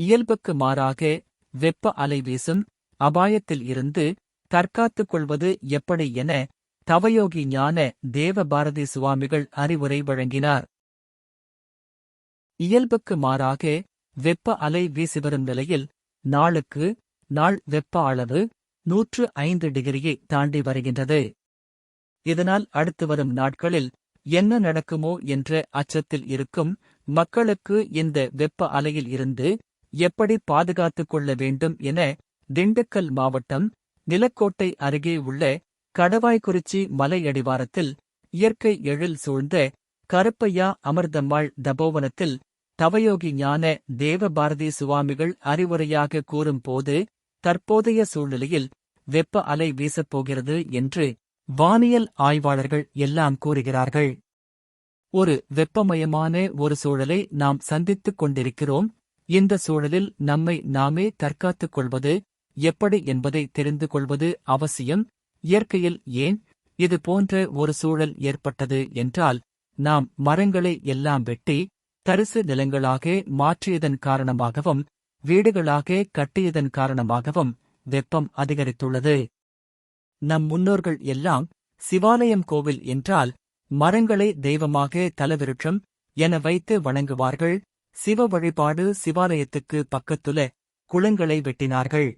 இயல்புக்கு மாறாக வெப்ப அலை வீசும் அபாயத்தில் இருந்து தற்காத்துக் கொள்வது எப்படி என தவயோகி ஞான தேவபாரதி சுவாமிகள் அறிவுரை வழங்கினார். இயல்புக்கு மாறாக வெப்ப அலை வீசிவரும் நிலையில் நாளுக்கு நாள் வெப்ப அளவு நூற்று ஐந்து டிகிரியை தாண்டி வருகின்றது. இதனால் அடுத்து வரும் நாட்களில் என்ன நடக்குமோ என்ற அச்சத்தில் இருக்கும் மக்களுக்கு இந்த வெப்ப அலையில் இருந்து எப்படி பாதுகாத்துக் கொள்ள வேண்டும் என திண்டுக்கல் மாவட்டம் நிலக்கோட்டை அருகே உள்ள கடவாய்குறிச்சி மலையடிவாரத்தில் இயற்கை எழில் சூழ்ந்த கருப்பையா அமிர்தம்மாள் தபோவனத்தில் தவயோகி ஞான தேவபாரதி சுவாமிகள் அறிவுரையாக கூறும்போது தற்போதைய சூழ்நிலையில் வெப்ப அலை வீசப்போகிறது என்று வானியல் ஆய்வாளர்கள் எல்லாம் கூறுகிறார்கள். ஒரு வெப்பமயமான ஒரு சூழலை நாம் சந்தித்துக் கொண்டிருக்கிறோம். இந்த சூழலில் நம்மை நாமே தற்காத்துக் கொள்வது எப்படி என்பதை தெரிந்து கொள்வது அவசியம். இயற்கையில் ஏன் இது போன்ற ஒரு சூழல் ஏற்பட்டது என்றால் நாம் மரங்களை எல்லாம் வெட்டி தரிசு நிலங்களாக மாற்றியதன் காரணமாகவும் வீடுகளாக கட்டியதன் காரணமாகவும் வெப்பம் அதிகரித்துள்ளது. நம் முன்னோர்கள் எல்லாம் சிவாலயம் கோவில் என்றால் மரங்களை தெய்வமாக தலவிருட்சம் என வைத்து வணங்குவார்கள். சிவ வழிபாடு சிவாலயத்துக்கு பக்கத்துல குளங்களை வெட்டினார்கள்.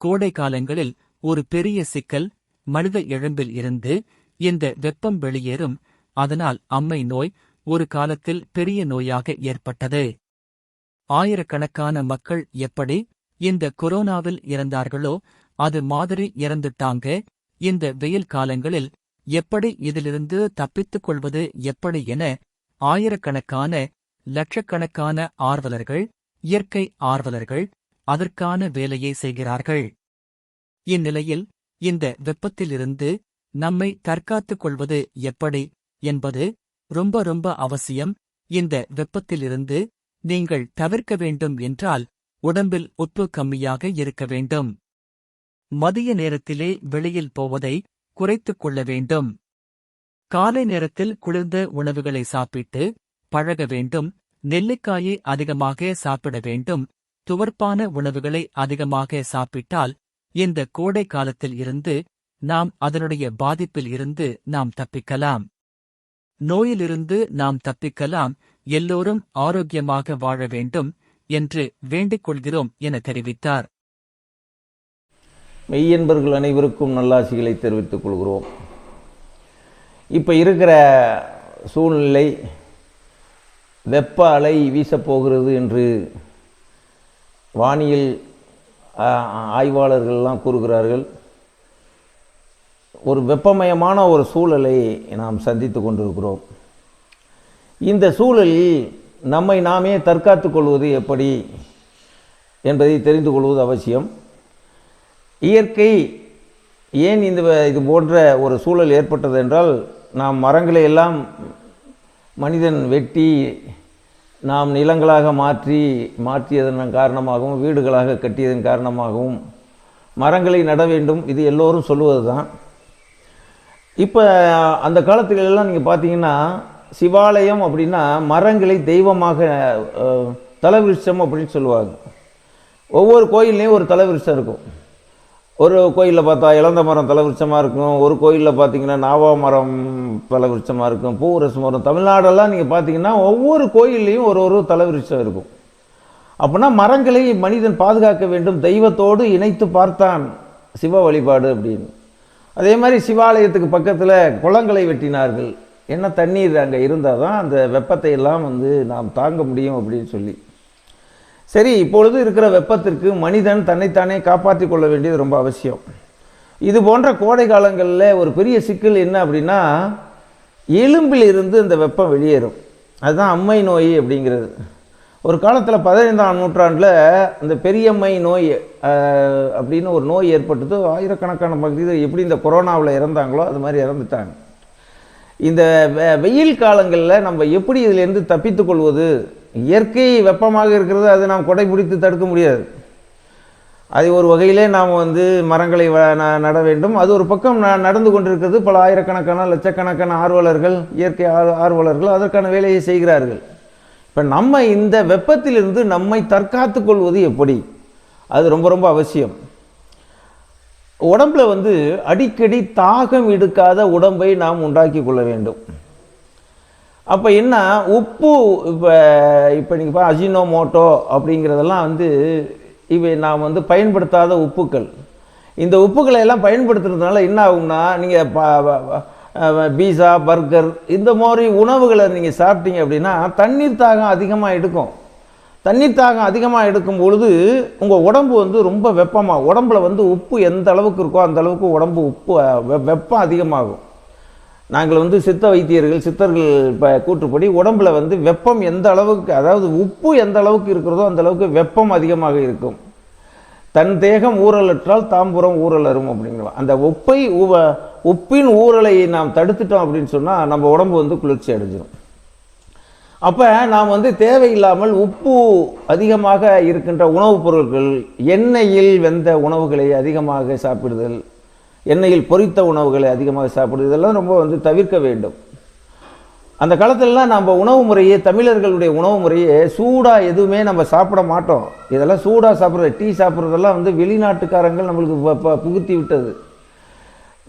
கோடை காலங்களில் ஒரு பெரிய சிக்கல் மனித எழும்பில் இருந்து இந்த வெப்பம் வெளியேறும் அதனால் அம்மை நோய் ஒரு காலத்தில் பெரிய நோயாக ஏற்பட்டது. ஆயிரக்கணக்கான மக்கள் எப்படி இந்த கொரோனாவில் இறந்தார்களோ அது மாதிரி இறந்துட்டாங்க. இந்த வெயில் காலங்களில் எப்படி இதிலிருந்து தப்பித்துக் கொள்வது எப்படி என ஆயிரக்கணக்கான லட்சக்கணக்கான ஆர்வலர்கள் இயற்கை ஆர்வலர்கள் அதற்கான வேலையை செய்கிறார்கள். இந்நிலையில் இந்த வெப்பத்திலிருந்து நம்மை தற்காத்துக் கொள்வது எப்படி என்பது ரொம்ப ரொம்ப அவசியம். இந்த வெப்பத்திலிருந்து நீங்கள் தவிர்க்க வேண்டும் என்றால் உடம்பில் உப்பு கம்மியாக இருக்க வேண்டும். மதிய நேரத்திலே வெளியில் போவதை குறைத்துக் கொள்ள வேண்டும். காலை நேரத்தில் குளிர்ந்த உணவுகளை சாப்பிட்டு பழக வேண்டும் நெல்லிக்காயை அதிகமாக சாப்பிட வேண்டும் துவர்ப்பான உணவுகளை அதிகமாக சாப்பிட்டால் இந்த கோடை காலத்தில் இருந்து நாம் அதனுடைய பாதிப்பில் இருந்து நாம் தப்பிக்கலாம். நோயிலிருந்து நாம் தப்பிக்கலாம் எல்லோரும் ஆரோக்கியமாக வாழ வேண்டும் என்று வேண்டிக் கொள்கிறோம் என தெரிவித்தார். மெய்யன்பர்கள் அனைவருக்கும் நல்லாசிகளை தெரிவித்துக் கொள்கிறோம். இப்போ இருக்கிற சூழ்நிலை வெப்ப அலை வீசப்போகிறது என்று வானியல் ஆய்வாளர்கள்லாம் கூறுகிறார்கள். ஒரு வெப்பமயமான ஒரு சூழலை நாம் சந்தித்து கொண்டிருக்கிறோம். இந்த சூழலில் நம்மை நாமே தற்காத்து கொள்வது எப்படி என்பதை தெரிந்து கொள்வது அவசியம். இயற்கை ஏன் இந்த வ- இது போன்ற ஒரு சூழல் ஏற்பட்டது என்றால் நாம் மரங்களை எல்லாம் மனிதன் வெட்டி நாம் நிலங்களாக மாற்றி மாற்றியதன் காரணமாகவும் வீடுகளாக கட்டியதன் காரணமாகவும் மரங்களை நட வேண்டும் இது எல்லோரும் சொல்லுவது தான் இப்போ அந்த காலத்துலெல்லாம் நீங்கள் பார்த்தீங்கன்னா சிவாலயம் அப்படின்னா மரங்களை தெய்வமாக அஹ், அப்படின்னு சொல்லுவாங்க. ஒவ்வொரு கோயில்லையும் ஒரு தலைவிருஷம் இருக்கும். ஒரு கோயிலில் பார்த்தா இளந்த மரம் தலைவிருச்சமாக இருக்கும். ஒரு கோயிலில் பார்த்தீங்கன்னா நாவா மரம் தலைவிருச்சமாக இருக்கும். பூவரசு மரம். தமிழ்நாடெல்லாம் நீங்கள் பார்த்தீங்கன்னா ஒவ்வொரு கோயில்லையும் ஒரு ஒரு தலைவிருச்சம் இருக்கும். அப்படின்னா மரங்களை மனிதன் பாதுகாக்க வேண்டும். தெய்வத்தோடு இணைத்து பார்த்தான் சிவ வழிபாடு அப்படின்னு. அதே மாதிரி சிவாலயத்துக்கு பக்கத்தில் குளங்களை வெட்டினார்கள். என்ன தண்ணீர் அங்கே இருந்தால் தான் அந்த வெப்பத்தை எல்லாம் வந்து நாம் தாங்க முடியும் அப்படின்னு சொல்லி. சரி இப்பொழுது இருக்கிற வெப்பத்திற்கு மனிதன் தன்னைத்தானே காப்பாற்றி கொள்ள வேண்டியது ரொம்ப அவசியம். இது போன்ற கோடை காலங்களில் ஒரு பெரிய சிக்கல் என்ன அப்படின்னா எலும்பிலிருந்து இந்த வெப்பம் வெளியேறும். அதுதான் அம்மை நோய் அப்படிங்கிறது. ஒரு காலத்தில் பதினைந்தாம் நூற்றாண்டில் இந்த பெரியம்மை நோய் அப்படின்னு ஒரு நோய் ஏற்பட்டது. ஆயிரக்கணக்கான பகுதியில் எப்படி இந்த கொரோனாவில் இறந்தாங்களோ அது மாதிரி இறந்துட்டாங்க. இந்த வெ- வெயில் காலங்களில் நம்ம எப்படி இதிலேருந்து தப்பித்துக்கொள்வது இயற்கை வெப்பமாக இருக்கிறது அது நாம் கொடை பிடித்து தடுக்க முடியாது. அது ஒரு வகையிலே நாம் வந்து மரங்களை வ- ந- நட வேண்டும். அது ஒரு பக்கம் ந- நடந்து கொண்டிருக்கிறது. பல ஆயிரக்கணக்கான லட்சக்கணக்கான ஆர்வலர்கள் இயற்கை ஆர்வலர்கள் அதற்கான வேலையை செய்கிறார்கள். இப்போ நம்ம இந்த வெப்பத்திலிருந்து நம்மை தற்காத்து கொள்வது எப்படி? அது ரொம்ப ரொம்ப அவசியம். உடம்புல வந்து அடிக்கடி தாகம் எடுக்காத உடம்பை நாம் உண்டாக்கி கொள்ள வேண்டும். அப்போ என்ன உப்பு இப்போ இப்போ நீங்கள் பா அஜினோமோட்டோ அப்படிங்கிறதெல்லாம் வந்து இவை நாம் வந்து பயன்படுத்தாத உப்புக்கள். இந்த உப்புக்களை எல்லாம் பயன்படுத்துறதுனால என்ன ஆகும்னா நீங்கள் பீஸா பர்கர் இந்த மாதிரி உணவுகளை நீங்கள் சாப்பிட்டீங்க அப்படின்னா தண்ணீர் தாகம் அதிகமாக எடுக்கும். தண்ணீர் தாகம் அதிகமாக எடுக்கும் பொழுது உங்கள் உடம்பு வந்து ரொம்ப வெப்பமாக உடம்புல வந்து உப்பு எந்த அளவுக்கு இருக்கோ அந்த அளவுக்கு உடம்பு உப்பு வெப்பம் அதிகமாகும். நாங்கள் வந்து சித்த வைத்தியர்கள் சித்தர்கள் இப்போ கூற்றுப்படி உடம்புல வந்து வெப்பம் எந்த அளவுக்கு அதாவது உப்பு எந்த அளவுக்கு இருக்கிறதோ அந்த அளவுக்கு வெப்பம் அதிகமாக இருக்கும். தன் தேகம் ஊறலற்றால் தாம்புறம் ஊறலரும் அப்படிங்கிறோம் அந்த உப்பை உவ உப்பின் ஊறலை நாம் தடுத்துட்டோம் அப்படின்னு சொன்னால் நம்ம உடம்பு வந்து குளிர்ச்சி அடைஞ்சிடும் அப்போ நாம் வந்து தேவையில்லாமல் உப்பு அதிகமாக இருக்கின்ற உணவுப் பொருட்கள் எண்ணெயில் வெந்த உணவுகளை அதிகமாக சாப்பிடுதல் எண்ணெயில் பொரித்த உணவுகளை அதிகமாக சாப்பிடுது இதெல்லாம் ரொம்ப வந்து தவிர்க்க வேண்டும். அந்த காலத்திலலாம் நம்ம உணவு முறையே தமிழர்களுடைய உணவு முறையே சூடாக எதுவுமே நம்ம சாப்பிட மாட்டோம். இதெல்லாம் சூடாக சாப்பிட்றது டீ சாப்பிட்றதெல்லாம் வந்து வெளிநாட்டுக்காரங்கள் நம்மளுக்கு புகுத்தி விட்டது.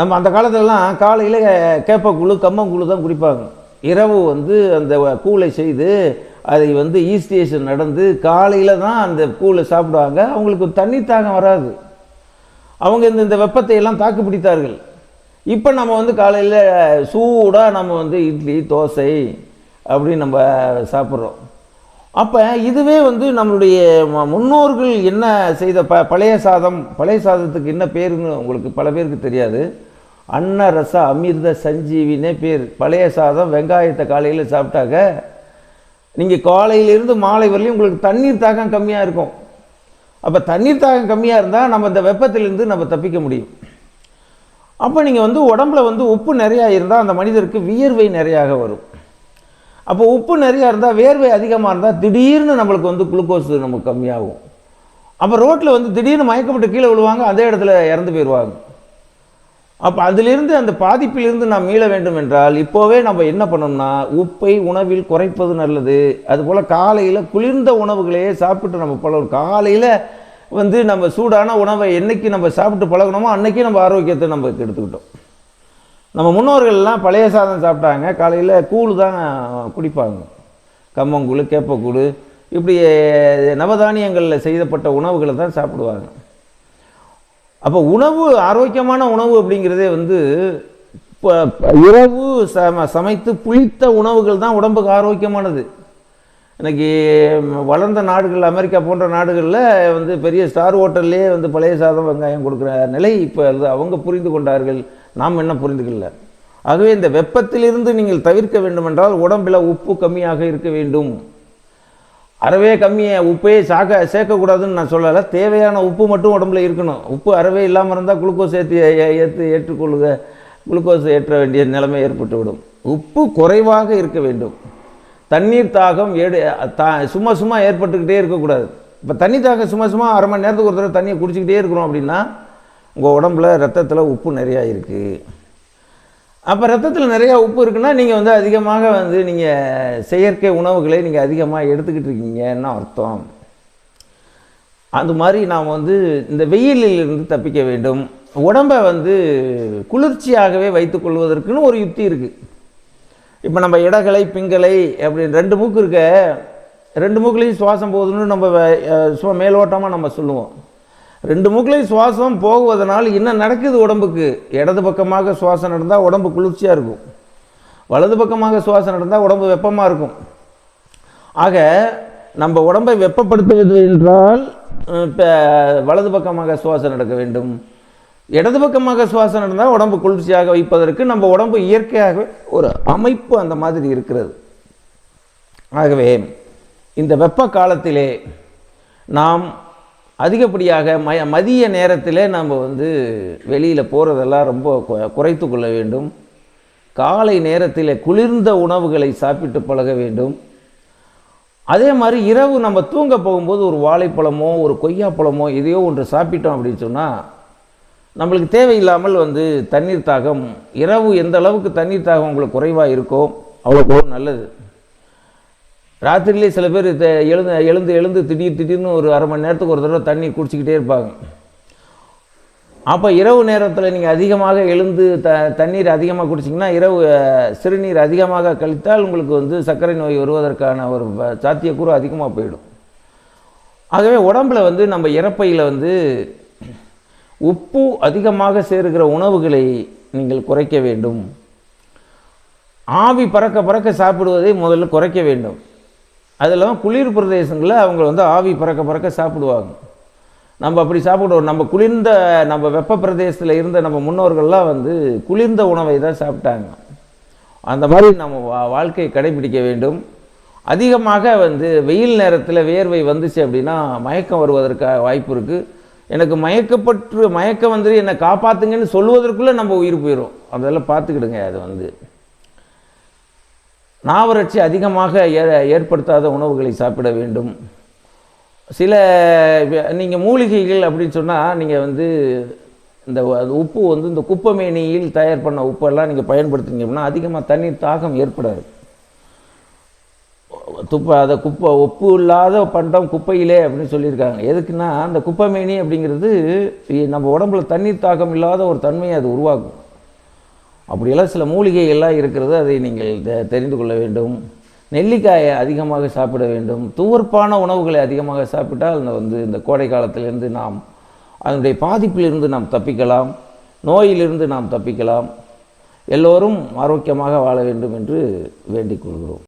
நம்ம அந்த காலத்திலலாம் காலையில் கேப்பக்கூழு கம்மங்கூழு தான் குடிப்பாங்க. இரவு வந்து அந்த கூழை செய்து அதை வந்து ஈஸ்டேஷன் நடந்து காலையில் தான் அந்த கூழை சாப்பிடுவாங்க. அவங்களுக்கு தண்ணி தாகம் வராது. அவங்க இந்த இந்த வெப்பத்தை எல்லாம் தாக்கு பிடித்தார்கள். இப்போ நம்ம வந்து காலையில் சூடாக நம்ம வந்து இட்லி தோசை அப்படின்னு நம்ம சாப்பிட்றோம். அப்போ இதுவே வந்து நம்மளுடைய முன்னோர்கள் என்ன செய்த ப பழைய சாதம் பழைய சாதத்துக்கு என்ன பேருன்னு உங்களுக்கு பல பேருக்கு தெரியாது. அன்ன ரச அமிர்த சஞ்சீவினே பேர். பழைய சாதம் வெங்காயத்தை காலையில் சாப்பிட்டாக்க நீங்கள் காலையிலிருந்து மாலை வரலையும் உங்களுக்கு தண்ணீர் தாக்கம் கம்மியாக இருக்கும். அப்போ தண்ணீர் தாகம் கம்மியாக இருந்தால் நம்ம இந்த வெப்பத்திலேருந்து நம்ம தப்பிக்க முடியும். அப்போ நீங்கள் வந்து உடம்புல வந்து உப்பு நிறையா இருந்தால் அந்த மனிதருக்கு வியர்வை நிறையாக வரும். அப்போ உப்பு நிறையா இருந்தால் வேர்வை அதிகமாக இருந்தால் திடீர்னு நம்மளுக்கு வந்து குளுக்கோஸ் நமக்கு கம்மியாகும். அப்போ ரோட்டில் வந்து திடீர்னு மயக்கப்பட்டு கீழே விழுவாங்க அதே இடத்துல இறந்து போயிடுவாங்க அப்போ அதிலிருந்து அந்த பாதிப்பிலிருந்து நாம் மீள வேண்டும் என்றால் இப்போவே நம்ம என்ன பண்ணணும்னா உப்பை உணவில் குறைப்பது நல்லது. அதுபோல் காலையில் குளிர்ந்த உணவுகளையே சாப்பிட்டு நம்ம பழகணும். காலையில் வந்து நம்ம சூடான உணவை என்றைக்கு நம்ம சாப்பிட்டு பழகணுமோ அன்றைக்கி நம்ம ஆரோக்கியத்தை நம்ம எடுத்துக்கிட்டோம் நம்ம முன்னோர்கள்லாம் பழைய சாதம் சாப்பிட்டாங்க. காலையில் கூழ் தான் குடிப்பாங்க. கம்மங்கூழ் கேப்பக்கூழ் இப்படி நவதானியங்களில் செய்தப்பட்ட உணவுகளை தான் சாப்பிடுவாங்க. அப்போ உணவு ஆரோக்கியமான உணவு அப்படிங்கிறதே வந்து இப்போ இரவு சம சமைத்து புளித்த உணவுகள் தான் உடம்புக்கு ஆரோக்கியமானது. இன்றைக்கி வளர்ந்த நாடுகள் அமெரிக்கா போன்ற நாடுகளில் வந்து பெரிய ஸ்டார் ஹோட்டல்லே வந்து பழைய சாதம் வெங்காயம் கொடுக்குற நிலை இப்போ அது அவங்க புரிந்து கொண்டார்கள். நாம் என்ன புரிந்துக்கல? ஆகவே இந்த வெப்பத்திலிருந்து நீங்கள் தவிர்க்க வேண்டுமென்றால் உடம்பில் உப்பு கம்மியாக இருக்க வேண்டும். அறவே கம்மியை உப்பே சாக்க சேர்க்கக்கூடாதுன்னு நான் சொல்லலை. தேவையான உப்பு மட்டும் உடம்புல இருக்கணும். உப்பு அறவே இல்லாமல் இருந்தால் குளுக்கோஸ் ஏற்றி ஏற்று ஏற்றுக்கொள்ளுக குளுக்கோஸ் ஏற்ற வேண்டிய நிலைமை ஏற்பட்டுவிடும். உப்பு குறைவாக இருக்க வேண்டும். தண்ணீர் தாகம் ஏடு தா சும்மா சும்மா ஏற்பட்டுக்கிட்டே இருக்கக்கூடாது. இப்போ தண்ணி தாகம் சும்மா சும்மா அரை மணி நேரத்துக்கு ஒரு தடவை தண்ணியை குடிச்சிக்கிட்டே இருக்கிறோம் அப்படின்னா உங்கள் உடம்புல ரத்தத்தில் உப்பு நிறையா இருக்குது அப்போ ரத்தத்தில் நிறையா உப்பு இருக்குன்னா நீங்கள் வந்து அதிகமாக வந்து நீங்கள் செயற்கை உணவுகளை நீங்கள் அதிகமாக எடுத்துக்கிட்டு இருக்கீங்கன்னு அர்த்தம்? அது மாதிரி நாம் வந்து இந்த வெயிலில் இருந்து தப்பிக்க வேண்டும். உடம்பை வந்து குளிர்ச்சியாகவே வைத்துக்கொள்வதற்குன்னு ஒரு யுக்தி இருக்குது இப்போ நம்ம இடகலை பிங்கலை அப்படின்னு ரெண்டு மூக்கு இருக்க ரெண்டு மூக்குலேயும் சுவாசம் போகுதுன்னு நம்ம சும்மா மேலோட்டமாக நம்ம சொல்லுவோம். ரெண்டு மூக்கிலையும் சுவாசம் போகுவதனால் என்ன நடக்குது உடம்புக்கு? இடது பக்கமாக சுவாசம் நடந்தால் உடம்பு குளிர்ச்சியாக இருக்கும். வலது பக்கமாக சுவாசம் நடந்தால் உடம்பு வெப்பமாக இருக்கும். ஆக நம்ம உடம்பை வெப்பப்படுத்துவது என்றால் இப்போ வலது பக்கமாக சுவாசம் நடக்க வேண்டும். இடது பக்கமாக சுவாசம் நடந்தால் உடம்பு குளிர்ச்சியாக வைப்பதற்கு நம்ம உடம்பு இயற்கையாகவே ஒரு அமைப்பு அந்த மாதிரி இருக்கிறது. ஆகவே இந்த வெப்ப காலத்திலே நாம் அதிகப்படியாக ம மதிய நேரத்தில் நம்ம வந்து வெளியில் போகிறதெல்லாம் ரொம்ப குறைத்து கொள்ள வேண்டும். காலை நேரத்தில் குளிர்ந்த உணவுகளை சாப்பிட்டு பழக வேண்டும். அதே மாதிரி இரவு நம்ம தூங்க போகும்போது ஒரு வாழைப்பழமோ ஒரு கொய்யாப்பழமோ எதையோ ஒன்று சாப்பிட்டோம் அப்படின்னு சொன்னால் நம்மளுக்கு தேவையில்லாமல் வந்து தண்ணீர் தாகம் இரவு எந்த அளவுக்கு தண்ணீர் தாகம் உங்களுக்கு குறைவாக இருக்கோ அவ்வளோக்கு நல்லது. ராத்திரிலேயே சில பேர் த- எழுந்து எழுந்து எழுந்து திடீர் திடீர்னு ஒரு அரை மணி நேரத்துக்கு ஒரு தடவை தண்ணி குடிச்சிக்கிட்டே இருப்பாங்க. அப்போ இரவு நேரத்தில் நீங்கள் அதிகமாக எழுந்து த தண்ணீர் அதிகமாக குடிச்சிங்கன்னா இரவு சிறுநீர் அதிகமாக கழித்தால் உங்களுக்கு வந்து சர்க்கரை நோய் வருவதற்கான ஒரு சாத்தியக்கூறு அதிகமாக போயிடும். ஆகவே உடம்புல வந்து நம்ம இறப்பையில் வந்து உப்பு அதிகமாக சேருகிற உணவுகளை நீங்கள் குறைக்க வேண்டும். ஆவி பறக்க பறக்க சாப்பிடுவதை முதல்ல குறைக்க வேண்டும். அதெல்லாம் குளிர் பிரதேசங்களில் அவங்க வந்து ஆவி பறக்க பறக்க சாப்பிடுவாங்க. நம்ம அப்படி சாப்பிடுவோம். நம்ம குளிர்ந்த நம்ம வெப்ப பிரதேசத்தில் இருந்த நம்ம முன்னோர்கள்லாம் வந்து குளிர்ந்த உணவை தான் சாப்பிட்டாங்க. அந்த மாதிரி நம்ம வா- வாழ்க்கையை கடைபிடிக்க வேண்டும். அதிகமாக வந்து வெயில் நேரத்தில் வேர்வை வந்துச்சு அப்படின்னா மயக்கம் வருவதற்காக வாய்ப்பு இருக்குது எனக்கு மயக்கப்பட்டு மயக்கம் வந்து என்னை காப்பாற்றுங்கன்னு சொல்வதற்குள்ளே நம்ம உயிர் போயிடும் அதெல்லாம் பார்த்துக்கிடுங்க அது வந்து. நாவறட்சி அதிகமாக ஏ ஏற்படுத்தாத உணவுகளை சாப்பிட வேண்டும். சில நீங்கள் மூலிகைகள் அப்படின்னு சொன்னால் நீங்கள் வந்து இந்த உப்பு வந்து இந்த குப்பமேனியில் தயார் பண்ண உப்பெல்லாம் நீங்கள் பயன்படுத்துனீங்க அப்படின்னா அதிகமாக தண்ணீர் தாகம் ஏற்படாது. துப்ப அதை குப்பை உப்பு இல்லாத பண்டம் குப்பையிலே அப்படின்னு சொல்லியிருக்காங்க. எதுக்குன்னா அந்த குப்பைமேனி அப்படிங்கிறது நம்ம உடம்புல தண்ணீர் தாகம் இல்லாத ஒரு தன்மையை அது உருவாக்கும். அப்படியெல்லாம் சில மூலிகைகள்லாம் இருக்கிறது அதை நீங்கள் தெ- தெரிந்து கொள்ள வேண்டும். நெல்லிக்காயை அதிகமாக சாப்பிட வேண்டும். துவர்ப்பான உணவுகளை அதிகமாக சாப்பிட்டால் அந்த வந்து இந்த கோடை காலத்திலிருந்து நாம் அதனுடைய பாதிப்பிலிருந்து நாம் தப்பிக்கலாம். நோயிலிருந்து நாம் தப்பிக்கலாம். எல்லோரும் ஆரோக்கியமாக வாழ வேண்டும் என்று வேண்டிக் கொள்கிறோம்.